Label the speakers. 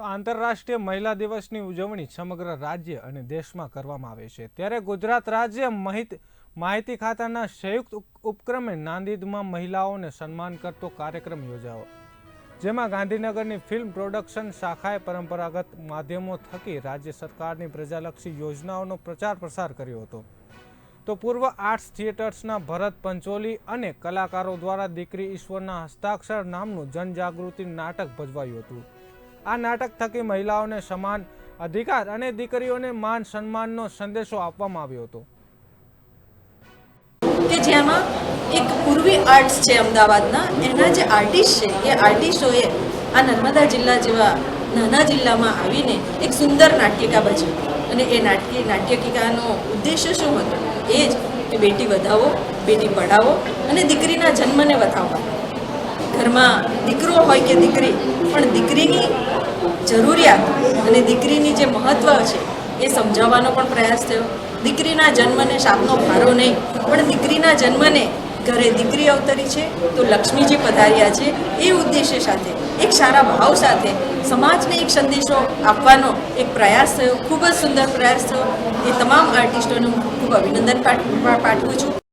Speaker 1: તો આંતરરાષ્ટ્રીય મહિલા દિવસની ઉજવણી સમગ્ર રાજ્ય અને દેશમાં કરવામાં આવે છે. ત્યારે ગુજરાત રાજ્ય માહિત ખાતાના સંયુક્ત ઉપ- ઉપક્રમે નાંદીદમાં મહિલાઓને સન્માન કરતો કાર્યક્રમ યોજાયો. જેમાં ગાંધીનગરની ફિલ્મ પ્રોડક્શન શાખાએ પરંપરાગત માધ્યમો થકી રાજ્ય સરકારની પ્રજાલક્ષી યોજનાઓનો પ્રચાર પ્રસાર કર્યો હતો. તો પૂર્વ આર્ટ્સ થિયેટર્સના ભરત પંચોલી અને કલાકારો દ્વારા દીકરી ઈશ્વરના હસ્તાક્ષર નામનું જનજાગૃતિ નાટક ભજવાયું હતું. આ નાટક થકી મહિલાઓને સમાન અધિકાર અને દીકરીઓને માન સન્માનનો સંદેશો આપવામાં આવ્યો હતો.
Speaker 2: કે જેમાં એક પૂર્વી આર્ટ્સ છે અમદાવાદના, એના જે આર્ટિસ્ટ છે, એ આર્ટિસ્ટોએ આ નર્મદા જિલ્લા જેવા નાના જિલ્લામાં આવીને એક સુંદર નાટ્યકા ભજવી અને એ નાટ્ય નાટ્યકિકાનો ઉદ્દેશ્ય શું હતો? એ જ કે બેટી વધાવો, બેટી પઢાવો અને દીકરીના જન્મને વધાવવા. ઘરમાં દીકરો હોય કે દીકરી, પણ દીકરીની જરૂરિયાત અને દીકરીની જે મહત્ત્વ છે, એ સમજાવવાનો પણ પ્રયાસ થયો. દીકરીના જન્મને શાપનો ભારો નહીં, પણ દીકરીના જન્મને ઘરે દીકરી અવતરી છે, તો લક્ષ્મીજી પધાર્યા છે, એ ઉદ્દેશ્ય સાથે, એક સારા ભાવ સાથે સમાજને એક સંદેશો આપવાનો એક પ્રયાસ થયો. ખૂબ જ સુંદર પ્રયાસ થયો. એ તમામ આર્ટિસ્ટોને ખૂબ અભિનંદન પાઠ- પાઠવું છું.